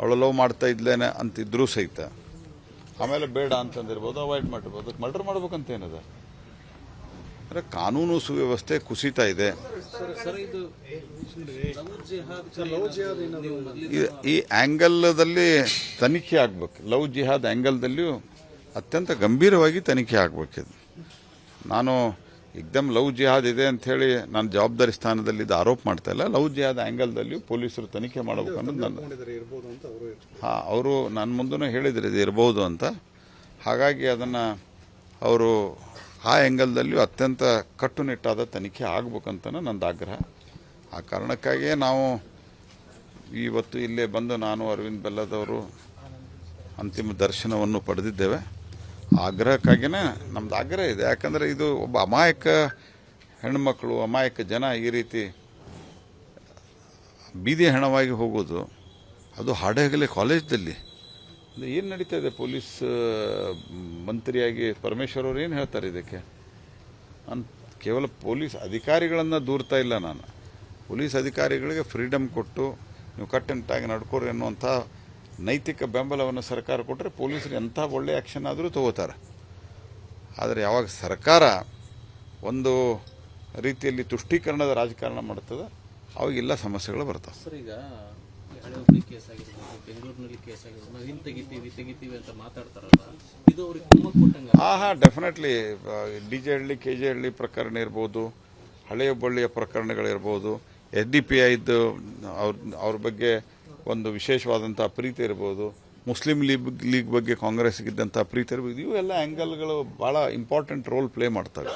ಅವಳು ಲವ್ ಮಾಡ್ತಾ ಇದ್ಲೇನೆ ಅಂತಿದ್ರೂ ಸಹಿತ. ಆಮೇಲೆ ಬೇಡ ಅಂತಂದಿರ್ಬೋದು ಅವಾಯ್ಡ್ ಮಾಡಿರ್ಬೋದು ಮರ್ಡರ್ ಮಾಡ್ಬೇಕಂತ ಏನದ? ಅಂದರೆ ಕಾನೂನು ಸುವ್ಯವಸ್ಥೆ ಕುಸಿತಾ ಇದೆ. ಈ ಆ್ಯಂಗಲ್ದಲ್ಲಿ ತನಿಖೆ ಆಗ್ಬೇಕು. ಲವ್ ಜಿಹಾದ್ ಆ್ಯಂಗಲ್ದಲ್ಲಿಯೂ ಅತ್ಯಂತ ಗಂಭೀರವಾಗಿ ತನಿಖೆ ಆಗ್ಬೇಕಿದು ನಾನು ಏಕ್ದಮ್ ಲವ್ ಜಿಹಾದ್ ಇದೆ ಅಂತ ಹೇಳಿ ನಾನು ಜವಾಬ್ದಾರಿ ಸ್ಥಾನದಲ್ಲಿ ಇದು ಆರೋಪ ಮಾಡ್ತಾ ಇಲ್ಲ. ಲವ್ ಜಿಹಾದ್ ಆ್ಯಂಗಲ್ದಲ್ಲಿಯೂ ಪೊಲೀಸರು ತನಿಖೆ ಮಾಡಬೇಕು ಅನ್ನೋದು ಅವರು ಹಾಂ ಅವರು ನನ್ನ ಮುಂದೂ ಹೇಳಿದ್ರು ಇದು ಇರಬಹುದು ಅಂತ. ಹಾಗಾಗಿ ಅದನ್ನು ಅವರು ಆ ಆ್ಯಂಗಲ್ದಲ್ಲಿಯೂ ಅತ್ಯಂತ ಕಟ್ಟುನಿಟ್ಟಾದ ತನಿಖೆ ಆಗ್ಬೇಕಂತ ನಂದು ಆಗ್ರಹ. ಆ ಕಾರಣಕ್ಕಾಗಿಯೇ ನಾವು ಇವತ್ತು ಇಲ್ಲೇ ಬಂದು ನಾನು ಅರವಿಂದ್ ಬೆಲ್ಲದವರು ಅಂತಿಮ ದರ್ಶನವನ್ನು ಪಡೆದಿದ್ದೇವೆ. ಆಗ್ರಹಕ್ಕಾಗಿಯೇ ನಮ್ದು ಆಗ್ರಹ ಇದೆ. ಯಾಕಂದರೆ ಇದು ಒಬ್ಬ ಅಮಾಯಕ ಹೆಣ್ಮಕ್ಳು, ಅಮಾಯಕ ಜನ ಈ ರೀತಿ ಬೀದಿ ಹೆಣವಾಗಿ ಹೋಗೋದು, ಅದು ಹಾಡಹಗಲಿ ಕಾಲೇಜ್ದಲ್ಲಿ. ಏನು ನಡೀತಾ ಇದೆ? ಪೊಲೀಸ್ ಮಂತ್ರಿಯಾಗಿ ಪರಮೇಶ್ವರ್ ಅವರು ಏನು ಹೇಳ್ತಾರೆ ಇದಕ್ಕೆ? ನಾನು ಕೇವಲ ಪೊಲೀಸ್ ಅಧಿಕಾರಿಗಳನ್ನು ದೂರ್ತಾ ಇಲ್ಲ ನಾನು. ಪೊಲೀಸ್ ಅಧಿಕಾರಿಗಳಿಗೆ ಫ್ರೀಡಮ್ ಕೊಟ್ಟು, ನೀವು ಕಟ್ಟೆಂಟಾಗಿ ನಡ್ಕೋರಿ ಅನ್ನುವಂಥ ನೈತಿಕ ಬೆಂಬಲವನ್ನು ಸರ್ಕಾರ ಕೊಟ್ಟರೆ ಪೊಲೀಸರು ಎಂಥ ಒಳ್ಳೆ ಆ್ಯಕ್ಷನ್ ಆದರೂ ತಗೋತಾರೆ. ಆದರೆ ಯಾವಾಗ ಸರ್ಕಾರ ಒಂದು ರೀತಿಯಲ್ಲಿ ತುಷ್ಟೀಕರಣದ ರಾಜಕಾರಣ ಮಾಡ್ತದೆ ಅವಾಗೆಲ್ಲ ಸಮಸ್ಯೆಗಳು ಬರ್ತವೆ. ಸರ್ ಈಗ ಹಳೆ ಹುಬ್ಳಿ ಕೇಸ್ ಆಗಿರ್ಬೋದು ಬೆಂಗಳೂರಿನಲ್ಲಿ ಕೇಸ್ ಆಗಿರ್ಬೋದು ನಾವು ಹಿಂಗೆ ತೆಗಿತೀವಿ ತೆಗಿತೀವಿ ಅಂತ ಮಾತಾಡ್ತಾರಲ್ಲ ಇದು ಅವ್ರಿಗೆ ಕುಮ್ಮಕ್ ಕೊಟ್ಟಂಗ ಹಾಂ ಹಾಂ definitely D J Halli K J Halli ಪ್ರಕರಣ ಇರ್ಬೋದು ಹಳೆಯ ಬಳ್ಳಿಯ ಪ್ರಕರಣಗಳಿರ್ಬೋದು ಎಸ್ ಡಿ ಪಿ ಐದು ಅವ್ರ ಅವ್ರ ಬಗ್ಗೆ ಒಂದು ವಿಶೇಷವಾದಂಥ ಪ್ರೀತಿ ಇರ್ಬೋದು. ಮುಸ್ಲಿಂ ಲೀಗ್ ಲೀಗ್ ಬಗ್ಗೆ ಕಾಂಗ್ರೆಸ್ಗಿದ್ದಂಥ ಪ್ರೀತಿ ಇರ್ಬೋದು. ಇವೆಲ್ಲ ಆ್ಯಂಗಲ್ಗಳು ಭಾಳ ಇಂಪಾರ್ಟೆಂಟ್ ರೋಲ್ ಪ್ಲೇ ಮಾಡ್ತವೆ.